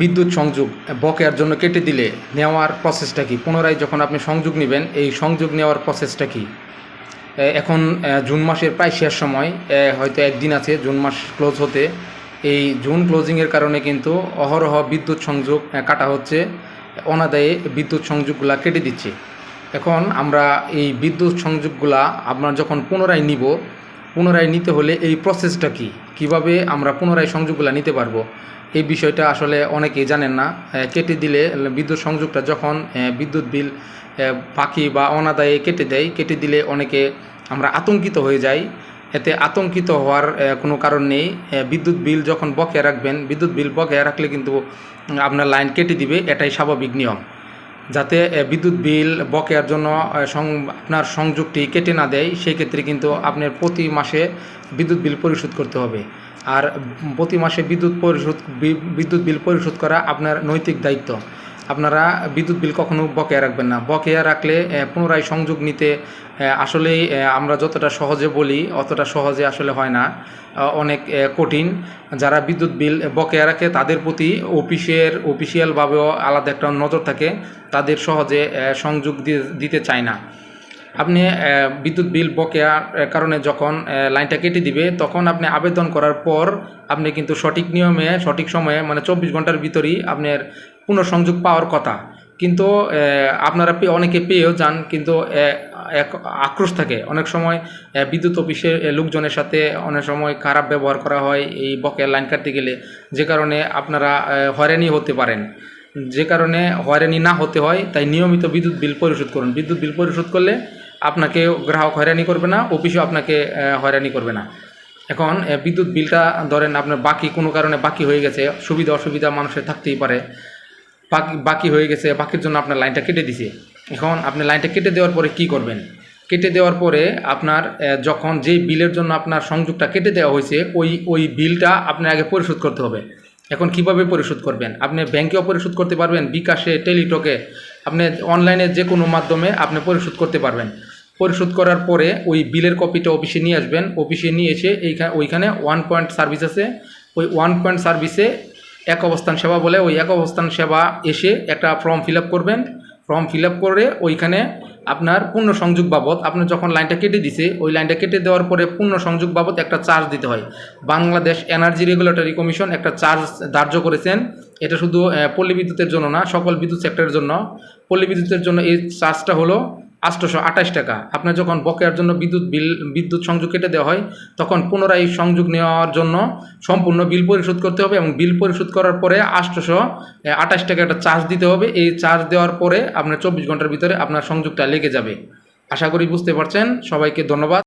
বিদ্যুৎ সংযোগ বকেয়ার জন্য কেটে দিলে নেওয়ার প্রসেসটা কি? পুনরায় যখন আপনি সংযোগ নেবেন, এই সংযোগ নেওয়ার প্রসেসটা কি? এখন জুন মাসের প্রায় শেষ সময় হয়তো একদিন আছে, জুন মাস ক্লোজ হতে। এই জুন ক্লোজিংয়ের কারণে কিন্তু অহরহ বিদ্যুৎ সংযোগ কাটা হচ্ছে। অনাদায়ে বিদ্যুৎ সংযোগগুলা কেটে দিচ্ছে। এখন আমরা এই বিদ্যুৎ সংযোগগুলা আপনার যখন পুনরায় নিব পুনরায় নিতে হলে এই প্রসেসটা কি? কীভাবে আমরা পুনরায় সংযোগগুলা নিতে পারব? এই বিষয়টা আসলে অনেকেই জানেন না। কেটে দিলে বিদ্যুৎ সংযোগটা যখন বিদ্যুৎ বিল বাকি বা অনাদায়ে কেটে দেয়, কেটে দিলে অনেকে আমরা আতঙ্কিত হয়ে যাই। এতে আতঙ্কিত হওয়ার কোনো কারণ নেই। বিদ্যুৎ বিল যখন বকেয়া রাখবেন, বিদ্যুৎ বিল বকেয়া রাখলে কিন্তু আপনার লাইন কেটে দিবে। এটাই স্বাভাবিক নিয়ম। যাতে বিদ্যুৎ বিল বকেয়ার জন্য আপনার সংযোগটি কেটে না দেয়, সেই ক্ষেত্রে কিন্তু আপনার প্রতি মাসে বিদ্যুৎ বিল পরিশোধ করতে হবে। আর প্রতি মাসে বিদ্যুৎ পরিশোধ বিদ্যুৎ বিল পরিশোধ করা আপনার নৈতিক দায়িত্ব। আপনারা বিদ্যুৎ বিল কখনো বকেয়া রাখবেন না। বকেয়া রাখলে পুনরায় সংযোগ নিতে আসলেই আমরা যতটা সহজে বলি, অতটা সহজে আসলে হয় না। অনেক কঠিন। যারা বিদ্যুৎ বিল বকেয়া রাখে, তাদের প্রতি অফিসের, অফিসিয়ালভাবেও আলাদা একটা নজর থাকে। তাদের সহজে সংযোগ দিতে চায় না। আপনি বিদ্যুৎ বিল বকেয়ার এ, কারণে যখন লাইনটা কেটে দিবে তখন আপনি আবেদন করার পর আপনি কিন্তু সঠিক নিয়মে সঠিক সময়ে মানে চব্বিশ ঘণ্টার ভিতরেই আপনার পুনঃসংযোগ পাওয়ার কথা। কিন্তু আপনারা অনেকে পেয়েও যান কিন্তু এক আক্রোশ থাকে। অনেক সময় বিদ্যুৎ অফিসের লোকজনের সাথে অনেক সময় খারাপ ব্যবহার করা হয় এই বকেয়া লাইন কাটতে গেলে। যে কারণে আপনারা হয়রানি হতে পারেন। যে কারণে হয়রানি না হতে হয় তাই নিয়মিত বিদ্যুৎ বিল পরিশোধ করুন। বিদ্যুৎ বিল পরিশোধ করলে আপনাকে গ্রাহক হয়রানি করবে না, অফিসও আপনাকে হয়রানি করবে না। এখন বিদ্যুৎ বিলটা ধরেন আপনার বাকি, কোনো কারণে বাকি হয়ে গেছে, সুবিধা অসুবিধা মানুষের থাকতেই পারে। বাকি বাকি হয়ে গেছে, বাকির জন্য আপনার লাইনটা কেটে দিছে। এখন আপনি লাইনটা কেটে দেওয়ার পরে কি করবেন? কেটে দেওয়ার পরে আপনার যখন যেই বিলের জন্য আপনার সংযোগটা কেটে দেওয়া হয়েছে, ওই ওই বিলটা আপনার আগে পরিশোধ করতে হবে। এখন কীভাবে পরিশোধ করবেন? আপনি ব্যাংকেও পরিশোধ করতে পারবেন, বিকাশে, টেলিটকে, আপনি অনলাইনে যে কোনো মাধ্যমে আপনি পরিশোধ করতে পারবেন। পরিশোধ করার পরে ওই বিলের কপিটা অফিসে নিয়ে আসবেন। অফিসে নিয়ে এসে এইখানে ওইখানে ওয়ান পয়েন্ট সার্ভিস আছে। ওই ওয়ান পয়েন্ট সার্ভিসে এক অবস্থান সেবা বলে, ওই এক অবস্থান সেবা এসে একটা ফর্ম ফিল করবেন। ফর্ম ফিল করে ওইখানে আপনার পূর্ণ সংযোগ বাবদ আপনি যখন লাইনটা কেটে দিছে, ওই লাইনটা কেটে দেওয়ার পরে পূর্ণ সংযোগ বাবদ একটা চার্জ দিতে হয়। বাংলাদেশ এনার্জি রেগুলেটরি কমিশন একটা চার্জ ধার্য করেছেন। এটা শুধু পল্লী বিদ্যুতের জন্য না, সকল বিদ্যুৎ সেক্টরের জন্য। পল্লী বিদ্যুতের জন্য এই চার্জটা হলো আটশোশো আঠাশ টাকা। আপনার যখন বকেয়ার জন্য বিদ্যুৎ বিল, বিদ্যুৎ সংযোগ কেটে দেওয়া হয়, তখন পুনরায় সংযোগ নেওয়ার জন্য সম্পূর্ণ বিল পরিশোধ করতে হবে এবং বিল পরিশোধ করার পরে আটশোশো আঠাশ টাকা একটা চার্জ দিতে হবে। এই চার্জ দেওয়ার পরে আপনার চব্বিশ ঘণ্টার ভিতরে আপনার সংযোগটা লেগে যাবে। আশা করি বুঝতে পারছেন। সবাইকে ধন্যবাদ।